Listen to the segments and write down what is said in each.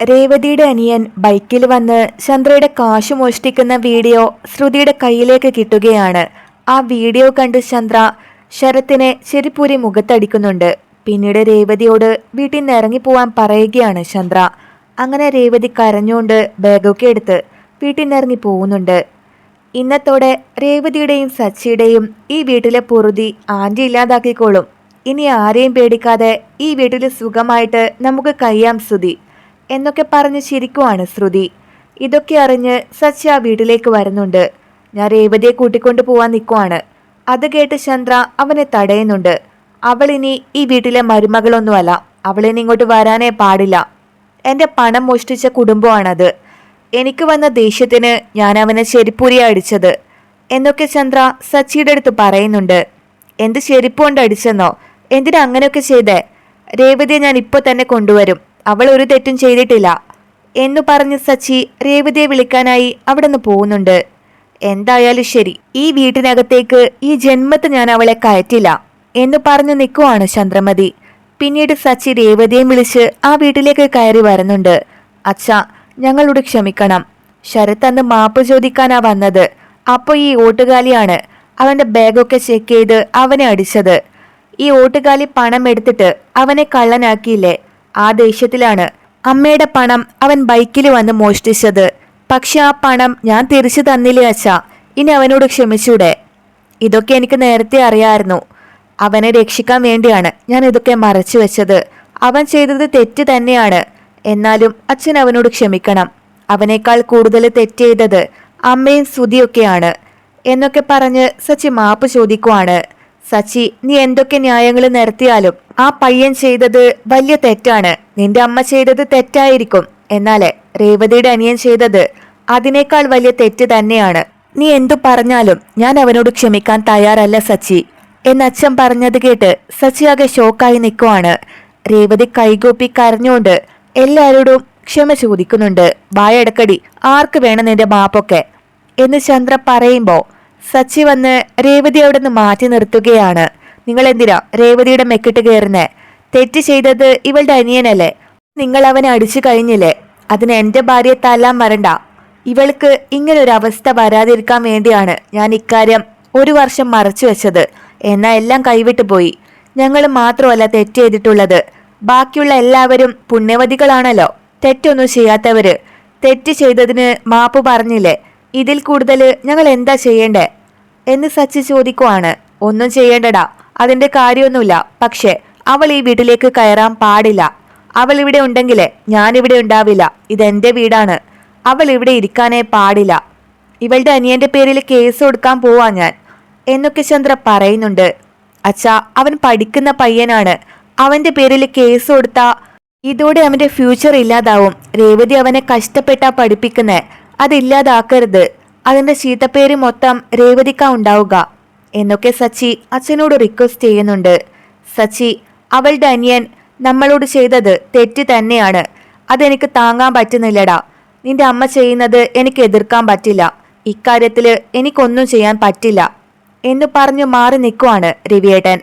രേവതിയുടെ അനിയൻ ബൈക്കിൽ വന്ന് ചന്ദ്രയുടെ കാശ് മോഷ്ടിക്കുന്ന വീഡിയോ ശ്രുതിയുടെ കയ്യിലേക്ക് കിട്ടുകയാണ്. ആ വീഡിയോ കണ്ട് ചന്ദ്ര ശരത്തിനെ ചെരിപ്പൂരി മുഖത്തടിക്കുന്നുണ്ട്. പിന്നീട് രേവതിയോട് വീട്ടിൽ നിന്ന് ഇറങ്ങിപ്പോവാൻ പറയുകയാണ് ചന്ദ്ര. അങ്ങനെ രേവതി കരഞ്ഞുകൊണ്ട് ബാഗൊക്കെ എടുത്ത് വീട്ടിൽ നിന്ന് ഇറങ്ങി പോകുന്നുണ്ട്. ഇന്നത്തോടെ രേവതിയുടെയും സച്ചിയുടെയും ഈ വീട്ടിലെ പൊറുതി ആന്റി ഇല്ലാതാക്കിക്കോളും. ഇനി ആരെയും പേടിക്കാതെ ഈ വീട്ടിൽ സുഖമായിട്ട് നമുക്ക് കഴിയാം ശ്രുതി. എന്നൊക്കെ പറഞ്ഞ് ചിരിക്കുവാണ് ശ്രുതി. ഇതൊക്കെ അറിഞ്ഞ് സച്ച വീട്ടിലേക്ക് വരുന്നുണ്ട്. ഞാൻ രേവതിയെ കൂട്ടിക്കൊണ്ടു പോവാൻ നിൽക്കുവാണ് അത് കേട്ട് ചന്ദ്ര അവനെ തടയുന്നുണ്ട്. അവൾ ഇനി ഈ വീട്ടിലെ മരുമകളൊന്നുമല്ല. അവളിനി ഇങ്ങോട്ട് വരാനേ പാടില്ല. എന്റെ പണം മോഷ്ടിച്ച കുടുംബമാണത്. എനിക്ക് വന്ന ദേഷ്യത്തിന് ഞാൻ അവനെ ചെരിപ്പൂരി അടിച്ചത് എന്നൊക്കെ ചന്ദ്ര സച്ചിയുടെ അടുത്ത് പറയുന്നുണ്ട്. എന്ത് ചെരുപ്പ് അടിച്ചെന്നോ എന്തിനാ അങ്ങനെയൊക്കെ ചെയ്തേ? രേവതിയെ ഞാൻ ഇപ്പോൾ തന്നെ കൊണ്ടുവരും. അവൾ ഒരു തെറ്റും ചെയ്തിട്ടില്ല എന്നു പറഞ്ഞ് സച്ചി രേവതിയെ വിളിക്കാനായി അവിടെ നിന്ന് പോകുന്നുണ്ട്. എന്തായാലും ശരി ഈ വീട്ടിനകത്തേക്ക് ഈ ജന്മത്ത് ഞാൻ അവളെ കയറ്റില്ല എന്ന് പറഞ്ഞു നിൽക്കുവാണ് ചന്ദ്രമതി. പിന്നീട് സച്ചി രേവതിയെ വിളിച്ച് ആ വീട്ടിലേക്ക് കയറി വരുന്നുണ്ട്. അച്ഛ ഞങ്ങളോട് ക്ഷമിക്കണം. ശരത് അന്ന് മാപ്പ് ചോദിക്കാനാ വന്നത്. അപ്പോൾ ഈ ഓട്ടുകാലിയാണ്. അവന്റെ ബാഗൊക്കെ ചെക്ക് ചെയ്ത് അവനെ അടിച്ചത്. ഈ ഓട്ടുകാലി പണം എടുത്തിട്ട് അവനെ കള്ളനാക്കിയില്ലേ? ആ ദേഷ്യത്തിലാണ് അമ്മയുടെ പണം അവൻ ബൈക്കിൽ വന്ന് മോഷ്ടിച്ചത്. പക്ഷെ ആ പണം ഞാൻ തിരിച്ചു തന്നില്ലേ അച്ഛാ? ഇനി അവനോട് ക്ഷമിച്ചൂടെ? ഇതൊക്കെ എനിക്ക് നേരത്തെ അറിയാമായിരുന്നു. അവനെ രക്ഷിക്കാൻ വേണ്ടിയാണ് ഞാൻ ഇതൊക്കെ മറച്ചു വെച്ചത്. അവൻ ചെയ്തത് തെറ്റ് തന്നെയാണ്. എന്നാലും അച്ഛൻ അവനോട് ക്ഷമിക്കണം. അവനേക്കാൾ കൂടുതൽ തെറ്റ് ചെയ്തത് അമ്മയും സ്തുതിയൊക്കെയാണ് എന്നൊക്കെ പറഞ്ഞ് സച്ചി മാപ്പ് ചോദിക്കുവാണ്. സച്ചി നീ എന്തൊക്കെ ന്യായങ്ങൾ നിരത്തിയാലും ആ പയ്യൻ ചെയ്തത് വലിയ തെറ്റാണ്. നിന്റെ അമ്മ ചെയ്തത് തെറ്റായിരിക്കും. എന്നാൽ രേവതിയുടെ അനിയൻ ചെയ്തത് അതിനേക്കാൾ വലിയ തെറ്റ് തന്നെയാണ്. നീ എന്തു പറഞ്ഞാലും ഞാൻ അവനോട് ക്ഷമിക്കാൻ തയ്യാറല്ല സച്ചി. എന്ന് അച്ഛൻ പറഞ്ഞത് കേട്ട് സച്ചി ആകെ ഷോക്കായി നിൽക്കുവാണ്. രേവതി കൈകൂപ്പി കരഞ്ഞുകൊണ്ട് എല്ലാവരോടും ക്ഷമ ചോദിക്കുന്നുണ്ട്. വായടക്കടി ആർക്ക് വേണം നിന്റെ മാപ്പൊക്കെ? എന്ന് ചന്ദ്ര പറയുമ്പോ സച്ചി വന്ന് രേവതി അവിടെ നിന്ന് മാറ്റി നിർത്തുകയാണ്. നിങ്ങൾ എന്തിനാ രേവതിയുടെ മെക്കിട്ട് കയറുന്നേ തെറ്റ് ചെയ്തത് ഇവളുടെ അനിയനല്ലേ? നിങ്ങൾ അവനെ അടിച്ചു കഴിഞ്ഞില്ലേ? അതിന് എന്റെ ഭാര്യയെ തല്ലാൻ വരണ്ട. ഇവൾക്ക് ഇങ്ങനൊരു അവസ്ഥ വരാതിരിക്കാൻ വേണ്ടിയാണ് ഞാൻ ഇക്കാര്യം ഒരു വർഷം മറച്ചു വെച്ചത്. എന്നാൽ എല്ലാം കൈവിട്ടു പോയി. ഞങ്ങൾ മാത്രമല്ല തെറ്റ് ചെയ്തിട്ടുള്ളത്. ബാക്കിയുള്ള എല്ലാവരും പുണ്യവതികളാണല്ലോ. തെറ്റൊന്നും ചെയ്യാത്തവര്. തെറ്റ് ചെയ്തതിന് മാപ്പ് പറഞ്ഞില്ലേ? ഇതിൽ കൂടുതൽ ഞങ്ങൾ എന്താ ചെയ്യേണ്ടേ? എന്ന് സച്ചി ചോദിക്കുവാണ്. ഒന്നും ചെയ്യേണ്ടടാ. അതിന്റെ കാര്യമൊന്നുമില്ല. പക്ഷേ അവൾ ഈ വീട്ടിലേക്ക് കയറാൻ പാടില്ല. അവൾ ഇവിടെ ഉണ്ടെങ്കിലേ ഞാനിവിടെ ഉണ്ടാവില്ല. ഇതെന്റെ വീടാണ്. അവൾ ഇവിടെ ഇരിക്കാനേ പാടില്ല. ഇവളുടെ അനിയന്റെ പേരിൽ കേസ് കൊടുക്കാൻ പോവാ ഞാൻ. എന്നൊക്കെ ചന്ദ്ര പറയുന്നുണ്ട്. അച്ഛാ അവൻ പഠിക്കുന്ന പയ്യനാണ്. അവന്റെ പേരിൽ കേസ് കൊടുത്താ ഇതോടെ അവന്റെ ഫ്യൂച്ചർ ഇല്ലാതാവും. രേവതി അവനെ കഷ്ടപ്പെട്ടാ പഠിപ്പിക്കുന്നേ. അതില്ലാതാക്കരുത്. അതിന്റെ ചീത്തപ്പേര് മൊത്തം രേവതിക്ക ഉണ്ടാവുക. എന്നൊക്കെ സച്ചി അച്ഛനോട് റിക്വസ്റ്റ് ചെയ്യുന്നുണ്ട്. സച്ചി അവളുടെ അനിയൻ നമ്മളോട് ചെയ്തത് തെറ്റ് തന്നെയാണ്. അതെനിക്ക് താങ്ങാൻ പറ്റുന്നില്ലടാ. നിന്റെ അമ്മ ചെയ്യുന്നത് എനിക്ക് എതിർക്കാൻ പറ്റില്ല. ഇക്കാര്യത്തിൽ എനിക്കൊന്നും ചെയ്യാൻ പറ്റില്ല. എന്ന് പറഞ്ഞു മാറി നിൽക്കുവാണ് രവിയേട്ടൻ.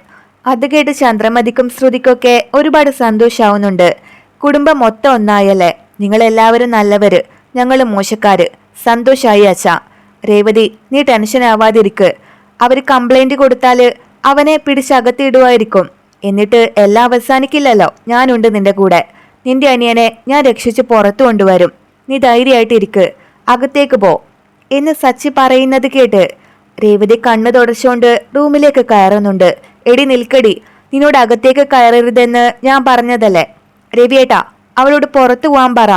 അത് കേട്ട് ചന്ദ്രമതിക്കും ശ്രുതിക്കൊക്കെ ഒരുപാട് സന്തോഷാവുന്നുണ്ട്. കുടുംബം മൊത്തം ഒന്നായല്ലേ? നിങ്ങളെല്ലാവരും നല്ലവര്. ഞങ്ങൾ മോശക്കാര്. സന്തോഷായി അച്ഛ. രേവതി നീ ടെൻഷൻ ആവാതിരിക്ക്. അവർ കംപ്ലൈന്റ് കൊടുത്താൽ അവനെ പിടിച്ചകത്തിടുമായിരിക്കും എന്നിട്ട് എല്ലാം അവസാനിക്കില്ലല്ലോ. ഞാനുണ്ട് നിന്റെ കൂടെ. നിന്റെ അനിയനെ ഞാൻ രക്ഷിച്ച് പുറത്തു കൊണ്ടുവരും. നീ ധൈര്യമായിട്ടിരിക്ക്. അകത്തേക്ക് പോ. എന്ന് സച്ചി പറയുന്നത് കേട്ട് രേവതി കണ്ണു തുടച്ചുകൊണ്ട് റൂമിലേക്ക് കയറുന്നുണ്ട്. എടി നിൽക്കടി. നിന്നോട് അകത്തേക്ക് കയറരുതെന്ന് ഞാൻ പറഞ്ഞതല്ലേ. രവിയേട്ടാ അവളോട് പുറത്തു പോവാൻ പറ.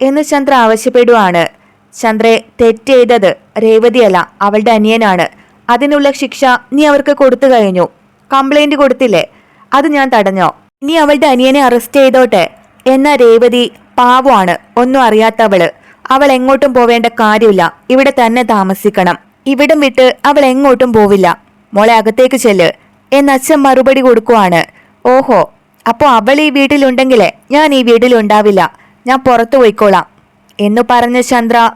എന്ന് ചന്ദ്ര ആവശ്യപ്പെടുവാണ്. ചന്ദ്രെ തെറ്റ് ചെയ്തത് രേവതിയല്ല അവളുടെ അനിയനാണ്. അതിനുള്ള ശിക്ഷ നീ അവർക്ക് കൊടുത്തു കഴിഞ്ഞു. കംപ്ലൈന്റ് കൊടുത്തില്ലേ? അത് ഞാൻ തടഞ്ഞോ? ഇനി അവളുടെ അനിയനെ അറസ്റ്റ് ചെയ്തോട്ടെ? എന്ന രേവതി പാവമാണ് ഒന്നും അറിയാത്തവൾ. അവൾ എങ്ങോട്ടും പോവേണ്ട കാര്യമില്ല. ഇവിടെ തന്നെ താമസിക്കണം. ഇവിടം വിട്ട് അവൾ എങ്ങോട്ടും പോവില്ല. മോളെ അകത്തേക്ക് ചെല്ല്. എന്ന അച്ഛൻ മറുപടി കൊടുക്കുവാണ്. ഓഹോ അപ്പോ അവൾ ഈ വീട്ടിലുണ്ടെങ്കിലേ? ഞാൻ ഈ വീട്ടിലുണ്ടാവില്ല. ഞാൻ പുറത്തു പോയിക്കോളാം. എന്നു പറഞ്ഞ ചന്ദ്ര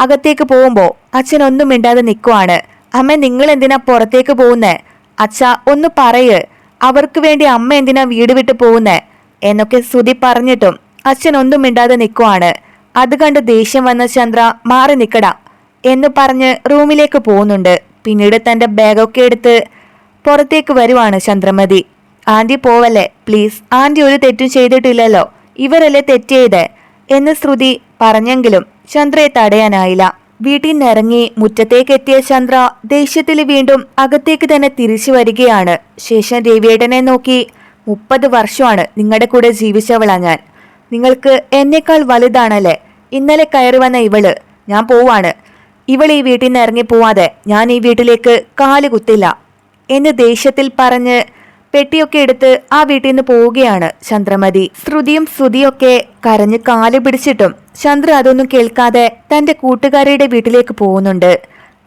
അകത്തേക്ക് പോകുമ്പോൾ അച്ഛൻ ഒന്നും മിണ്ടാതെ നിൽക്കുവാണ് അമ്മ നിങ്ങൾ എന്തിനാ പുറത്തേക്ക് പോകുന്നേ? അച്ഛ ഒന്ന് പറയ്. അവർക്ക് വേണ്ടി അമ്മ എന്തിനാ വീട് വിട്ട് പോകുന്നേ? എന്നൊക്കെ ശ്രുതി പറഞ്ഞിട്ടും അച്ഛൻ ഒന്നും മിണ്ടാതെ നിൽക്കുവാണ് അത് കണ്ട് ദേഷ്യം വന്ന ചന്ദ്ര മാറി നിൽക്കട എന്ന് പറഞ്ഞ് റൂമിലേക്ക് പോകുന്നുണ്ട്. പിന്നീട് തന്റെ ബാഗൊക്കെ എടുത്ത് പുറത്തേക്ക് വരുവാണ് ചന്ദ്രമതി. ആന്റി പോവല്ലേ? പ്ലീസ് ആന്റി ഒരു തെറ്റും ചെയ്തിട്ടില്ലല്ലോ. ഇവരല്ലേ തെറ്റ് എന്ന് ശ്രുതി പറഞ്ഞെങ്കിലും ചന്ദ്രയെ തടയാനായില്ല. വീട്ടിൽ നിന്നിറങ്ങി മുറ്റത്തേക്ക് എത്തിയ ചന്ദ്ര ദേഷ്യത്തിൽ വീണ്ടും അകത്തേക്ക് തന്നെ തിരിച്ചു വരികയാണ്. ശേഷം രവിയേട്ടനെ നോക്കി മുപ്പത് വർഷമാണ് നിങ്ങളുടെ കൂടെ ജീവിച്ചവളാ ഞാൻ. നിങ്ങൾക്ക് എന്നേക്കാൾ വലുതാണല്ലേ? ഇന്നലെ കയറി വന്ന ഇവൾ. ഞാൻ പോവാണ്. ഇവൾ ഈ വീട്ടിൽ നിന്ന് ഇറങ്ങി പോവാതെ ഞാൻ ഈ വീട്ടിലേക്ക് കാൽ കുത്തില്ല. എന്ന് ദേഷ്യത്തിൽ പറഞ്ഞ് പെട്ടിയൊക്കെ എടുത്ത് ആ വീട്ടിൽ നിന്ന് പോവുകയാണ് ചന്ദ്രമതി. ശ്രുതിയും ശ്രുതിയൊക്കെ കരഞ്ഞ് കാൽ പിടിച്ചിട്ടും ചന്ദ്ര അതൊന്നും കേൾക്കാതെ തന്റെ കൂട്ടുകാരിയുടെ വീട്ടിലേക്ക് പോകുന്നുണ്ട്.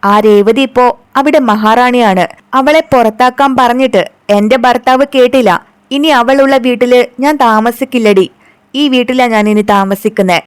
ആ രേവതി ഇപ്പോ അവിടെ മഹാറാണിയാണ്. അവളെ പുറത്താക്കാൻ പറഞ്ഞിട്ട് എന്റെ ഭർത്താവ് കേട്ടില്ല. ഇനി അവളുള്ള വീട്ടിൽ ഞാൻ താമസിക്കില്ലടി. ഈ വീട്ടിലാ ഞാൻ ഇനി താമസിക്കുന്നേ.